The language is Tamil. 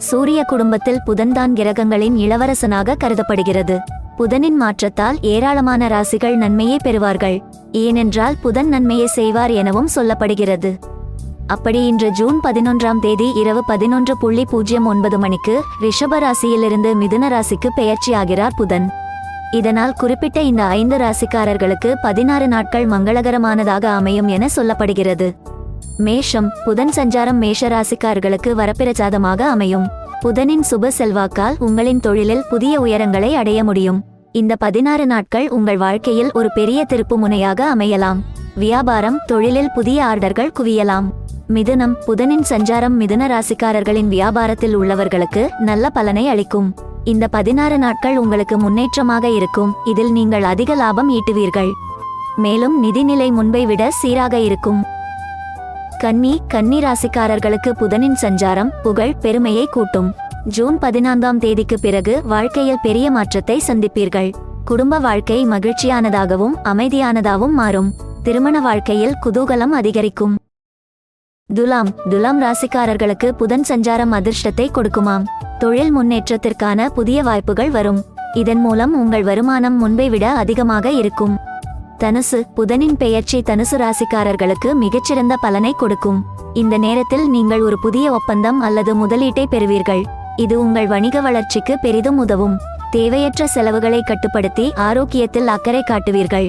சூரிய குடும்பத்தில் புதன்தான் கிரகங்களின் இளவரசனாக கருதப்படுகிறது. புதனின் மாற்றத்தால் ஏராளமான ராசிகள் நன்மையே பெறுவார்கள். ஏனென்றால் புதன் நன்மையை செய்வார் எனவும் சொல்லப்படுகிறது. அப்படி இன்று ஜூன் பதினொன்றாம் தேதி இரவு பதினொன்று புள்ளி பூஜ்ஜியம் ஒன்பது மணிக்கு ரிஷப ராசியிலிருந்து மிதுன ராசிக்கு பெயர்ச்சியாகிறார் புதன். இதனால் குறிப்பிட்ட இந்த ஐந்து ராசிக்காரர்களுக்கு பதினாறு நாட்கள் மங்களகரமானதாக அமையும் என சொல்லப்படுகிறது. மேஷம் புதன் சஞ்சாரம் மேஷ ராசிக்காரர்களுக்கு வரப்பிரசாதமாக அமையும். புதனின் சுப செல்வாக்கால் உங்களின் தொழிலில் புதிய உயரங்களை அடைய முடியும். இந்த பதினாறு நாட்கள் உங்கள் வாழ்க்கையில் ஒரு பெரிய திருப்பு முனையாக அமையலாம். வியாபாரம் தொழிலில் புதிய ஆர்டர்கள் குவியலாம். மிதுனம் புதனின் சஞ்சாரம் மிதுன ராசிக்காரர்களின் வியாபாரத்தில் உள்ளவர்களுக்கு நல்ல பலனை அளிக்கும். இந்த பதினாறு நாட்கள் உங்களுக்கு முன்னேற்றமாக இருக்கும். இதில் நீங்கள் அதிக லாபம் ஈட்டுவீர்கள். மேலும் நிதிநிலை முன்பை விட சீராக இருக்கும். கன்னி கன்னி ராசிக்காரர்களுக்கு புதனின் சஞ்சாரம் புகழ் பெருமையை கூட்டும். ஜூன் பதினான்காம் தேதிக்கு பிறகு வாழ்க்கையில் பெரிய மாற்றத்தை சந்திப்பீர்கள். குடும்ப வாழ்க்கை மகிழ்ச்சியானதாகவும் அமைதியானதாகவும் மாறும். திருமண வாழ்க்கையில் குதூகலம் அதிகரிக்கும். துலாம் துலாம் ராசிக்காரர்களுக்கு புதன் சஞ்சாரம் அதிர்ஷ்டத்தை கொடுக்குமாம். தொழில் முன்னேற்றத்திற்கான புதிய வாய்ப்புகள் வரும். இதன் மூலம் உங்கள் வருமானம் முன்பை விட அதிகமாக இருக்கும். தனுசு புதனின் பெயர்ச்சி தனுசு ராசிக்காரர்களுக்கு மிகச்சிறந்த பலனை கொடுக்கும். இந்த நேரத்தில் நீங்கள் ஒரு புதிய ஒப்பந்தம் அல்லது முதலீட்டை பெறுவீர்கள். இது உங்கள் வணிக வளர்ச்சிக்கு பெரிதும் உதவும். தேவையற்ற செலவுகளை கட்டுப்படுத்தி ஆரோக்கியத்தில் அக்கறை காட்டுவீர்கள்.